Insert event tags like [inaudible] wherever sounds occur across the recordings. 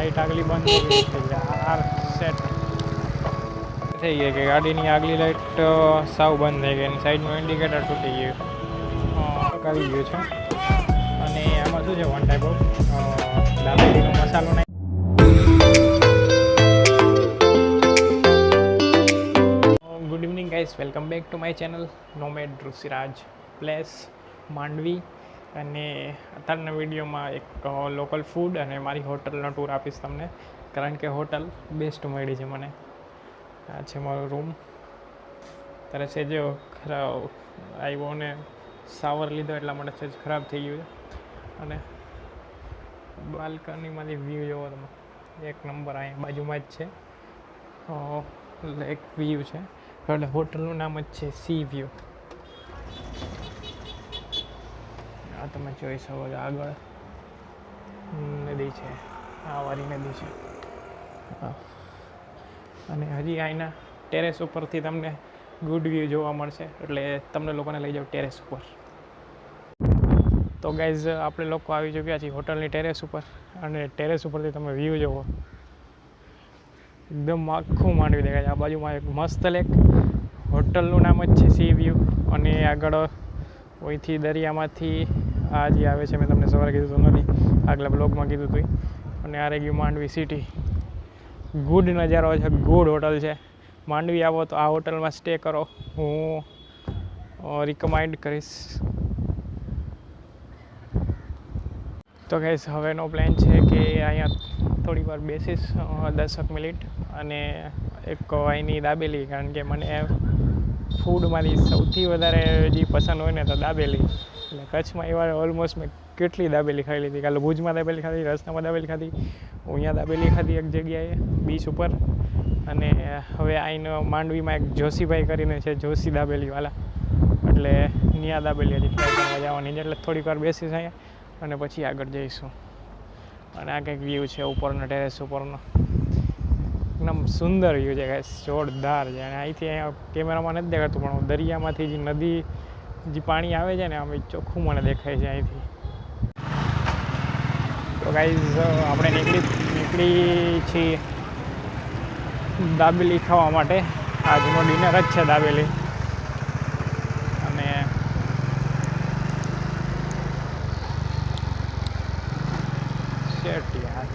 Light આગલી બંધ થઈ ગઈ યાર સેટ થઈ ગઈ કે ગાડીની આગલી લાઇટ સાવ બંધ થઈ ગઈ અને સાઈડનું ઇન્ડિકેટર તૂટી ગયું. કરી ગયું છે. અને આમાં શું છે વન ટાઈપ ઓફ દાબેલીનો મસાલો નાખી good evening guys welcome back to my channel nomad Rishiraj place Mandvi અને અત્યારના વિડીયોમાં એક લોકલ ફૂડ અને મારી હોટલનો ટૂર આપીશ તમને. કારણ કે હોટલ બેસ્ટ મળી છે મને. આ છે મારો રૂમ ત્યારે છે જો, ખરાબ આવ્યો ને સાવર લીધો એટલા માટે સહેજ ખરાબ થઈ ગયું છે. અને બાલ્કનીમાંથી વ્યૂ જોવો તમે. એક નંબર અહીંયા બાજુમાં જ છે. એક વ્યૂ છે. એટલે હોટલનું નામ જ છે સી વ્યૂ આ તમે જોઈ શકો છો આગળ. નદી છે. આ વારી નદી છે. અને હજી અહીંના ટેરેસ ઉપરથી તમને ગુડ વ્યૂ જોવા મળશે. એટલે તમને લોકોને લઈ જાઓ ટેરેસ ઉપર. તો ગાઈઝ આપણે લોકો આવી ચૂક્યા છીએ હોટલની ટેરેસ ઉપર. અને ટેરેસ ઉપરથી તમે વ્યૂ જોવો. એકદમ આખું માંડવી દેખાય છે. આ બાજુમાં એક મસ્ત લેક હોટલનું નામ જ છે સી વ્યૂ અને આગળ ઓઈથી દરિયામાંથી આ જે આવે છે, મેં તમને સવારે કીધું હતું નથી આગલા બ્લોગમાં કીધું હતું અને આ રહી ગયું માંડવી સિટી ગુડ નજારો છે ગુડ હોટલ છે. માંડવી આવો તો આ હોટલમાં સ્ટે કરો. હું રિકમાઇન્ડ કરીશ. તો ગઈસ હવેનો પ્લાન છે કે અહીંયા થોડી વાર બેસીશ દસક મિનિટ. અને એક અહીંની દાબેલી, કારણ કે મને ફૂડમાંથી સૌથી વધારે જે પસંદ હોય ને તો દાબેલી. એટલે કચ્છમાં એવા ઓલમોસ્ટ મેં કેટલી દાબેલી ખાઈ લીધી. કાલે ભુજમાં દાબેલી ખાધી રસ્તામાં દાબેલી ખાધી અહીંયા દાબેલી ખાધી એક જગ્યાએ, બીચ ઉપર. અને હવે આઈનો માંડવીમાં એક જોશીભાઈ કરીને છે, જોશી દાબેલીવાલા. એટલે નિયા દાબેલી હજી ટ્રાય જવાની છે. એટલે થોડીક વાર બેસીશ અહીંયા. અને પછી આગળ જઈશું. અને આ કંઈક વ્યૂ છે ઉપરનો ટેરેસ ઉપરનો. એકદમ સુંદર વ્યૂ છે ગાઈસ જોરદાર છે. અને અહીંથી અહીંયા કેમેરામાં નથી દેખાતું, પણ દરિયામાંથી જે નદી, જે પાણી આવે છે ને, આમ ચોખ્ખું મને દેખાય છે અહીંથી. તો ગાઈઝ આપણે નીકળી નીકળી છીએ દાબેલી ખાવા માટે. આજનો ડિનર જ છે દાબેલી. અને શેટ યાર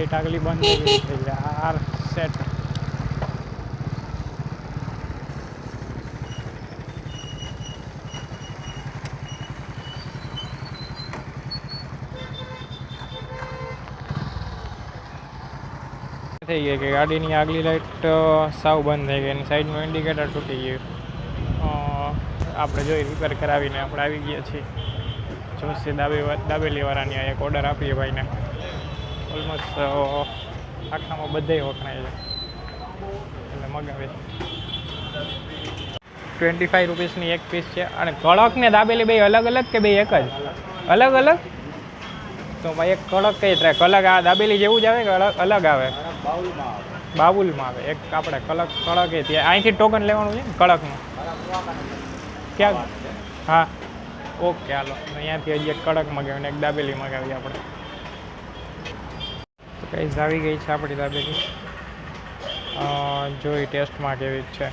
લાઈટ આગલી બંધ થઈ ગઈ યાર સેટ થઈ ગઈ કે ગાડીની આગલી લાઈટ સાવ બંધ થઈ ગઈ અને સાઈડનું ઇન્ડિકેટર તૂટી ગયું. આપણે જોઈ રિપેર કરાવીને આપણે આવી ગયા છીએ. જોશે દાબે દાબેલીવાળાની આ એક ઓર્ડર આપીએ ભાઈને. ઓલમોસ્ટ આખામાં બધાય વખણાય છે. એટલે મગાવે. ટ્વેન્ટી ફાઈવ રૂપીસની એક પીસ છે. અને કડક ને દાબેલી બે અલગ અલગ કે બે એક જ? અલગ અલગ? તો ભાઈ એક કડક કઈ ટ્રેક અલગ આ દાબેલી જેવું જ આવે કે અલગ અલગ આવે? બાબુલમાં આવે. એક આપણે કડક કડક ત્યાં અહીંથી ટોકન લેવાનું છે ને, કડકનું. ક્યાં? હા. ઓકે, હાલો. અહીંયાથી હજી એક કડક મગાવીને એક દાબેલી મગાવી આપણે. કઈ આવી ગઈ છે આપણી દાબેલી જોઈ ટેસ્ટમાં કેવી છે.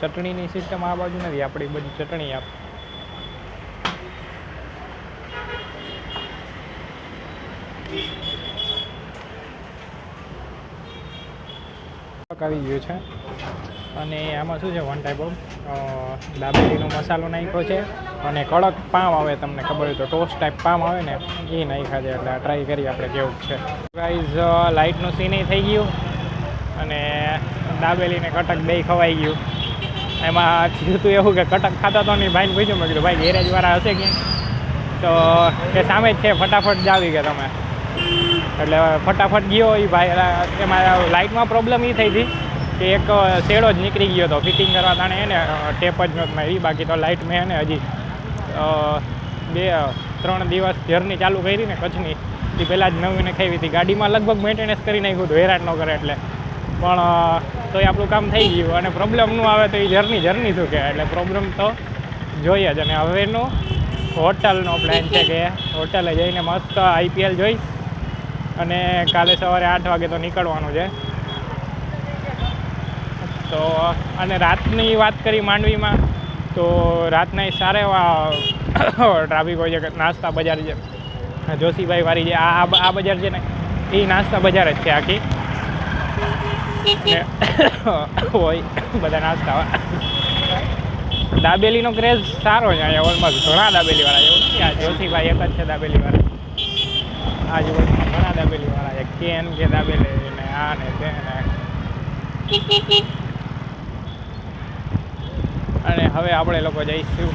ચટણીની સિસ્ટમ આ બાજુ નથી આપણી, બધી ચટણી આપ. આવી ગયું છે. અને આમાં શું છે વન ટાઈપ ઓફ દાબેલીનો મસાલો નાખ્યો છે અને કડક પામ આવે, તમને ખબર હોય તો ટોસ્ટ ટાઈપ પામ આવે ને, એ નાખ્યા છે, એટલે ટ્રાય કરીએ આપણે કેવું છે. ગાઈઝ લાઇટનું સીન થઈ ગયું અને દાબેલીને કટક દહીં ખવાઈ ગયું. એમાં થયું હતું એવું કે કટક ખાતા તો નહીં, ભાઈને પૂછ્યું, મેં કીધું, ભાઈ, ગેરેજવાળા હશે કે તો કે સામે જ છે, ફટાફટ જ આવી ગયા તમે. એટલે ફટાફટ ગયો એ ભાઈ, એમાં લાઇટમાં પ્રોબ્લેમ એ થઈ હતી કે એક શેડો જ નીકળી ગયો હતો ફિટિંગ કરવા તાણે એને ટેપ જ નહોતી મારી બાકી તો લાઇટ મેં એને હજી બે ત્રણ દિવસ જર્ની ચાલુ કરી ને કચ્છની. એ પહેલાં જ નવીને ખાવી હતી. ગાડીમાં લગભગ મેન્ટેનન્સ કરી નાખ્યું હતું. હેરાન ન કરે એટલે. પણ તો તોય આપણું કામ થઈ ગયું. અને પ્રોબ્લેમનું આવે તો એ જર્ની જર્ની શું કહેવાય? એટલે પ્રોબ્લેમ તો જોઈએ જ. અને હવેનું હોટલનો પ્લાન છે કે હોટલે જઈને મસ્ત આઈપીએલ જોઈશ. અને કાલે સવારે આઠ વાગે તો નીકળવાનું છે. તો અને રાતની વાત કરી માંડવીમાં, તો રાતના સારા એવા ટ્રાફિક હોય છે નાસ્તા બજાર છે જોશીભાઈ વાળી જે, આ, આ- બજાર છે ને, એ નાસ્તા બજાર જ છે આખી. [coughs] હોય, બધા નાસ્તા દાબેલીનો ક્રેઝ સારો છે અહીંયા ઓલમોસ્ટ, ઘણા દાબેલીવાળા એવું નથી આ જોશીભાઈ એક જ છે દાબેલીવાળા. આજુબાજુમાં ઘણા દાબેલીવાળા છે. કેન કે દાબેલી ને આ ને તે ને. અને હવે આપણે લોકો જઈશું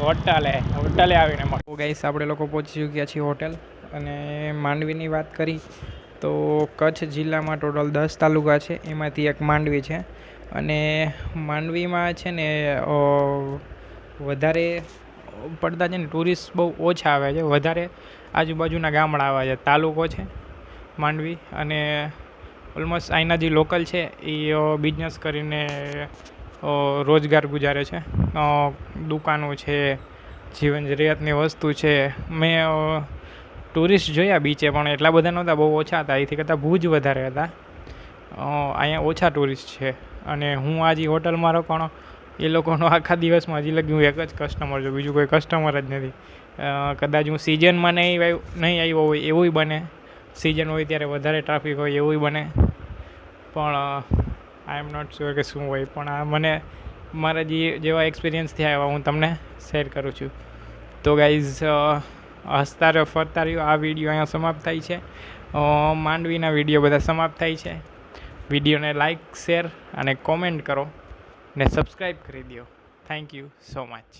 હોટલે. હોટલે આવીને મળું ગાઈસ આપણે લોકો પહોંચી ગયા છીએ હોટેલ અને માંડવીની વાત કરી તો કચ્છ જિલ્લામાં ટોટલ દસ તાલુકા છે. એમાંથી એક માંડવી છે. અને માંડવીમાં છે ને વધારે પડતા છે ને ટુરિસ્ટ બહુ ઓછા આવે છે. વધારે આજુબાજુના ગામડા આવે છે. તાલુકો છે માંડવી અને ઓલમોસ્ટ અહીંના જે લોકલ છે, એ બિઝનેસ કરીને રોજગાર ગુજારે છે. દુકાનો છે, જીવન જરૂરિયાતની વસ્તુ છે. મેં ટુરિસ્ટ જોયા બીચે પણ એટલા બધા નહોતા, બહુ ઓછા હતા. અહીંથી કરતાં ભુજ વધારે હતા. અહીંયા ઓછા ટુરિસ્ટ છે. અને હું આજે હોટલમાં રોકાણો એ લોકોનો આખા દિવસમાં હજી લગી હું એક જ કસ્ટમર છું. બીજું કોઈ કસ્ટમર જ નથી. કદાચ હું સિઝનમાં નહીં નહીં આવ્યો હોય, એવું બને. સિઝન હોય ત્યારે વધારે ટ્રાફિક હોય, એવું બને. પણ આઈ એમ નોટ શ્યોર કે શું હોય, પણ આ મને મારા જે જેવા એક્સપિરિયન્સ થયા એવા હું તમને શેર કરું છું. તો ગાઈઝ હસતા રહ્યો, ફરતા રહ્યો, આ વીડિયો અહીંયા સમાપ્ત થાય છે. માંડવીના વીડિયો બધા સમાપ્ત થાય છે. વિડીયોને લાઇક શેર અને કોમેન્ટ કરો ને સબસ્ક્રાઈબ કરી દો થેન્ક યુ સો મચ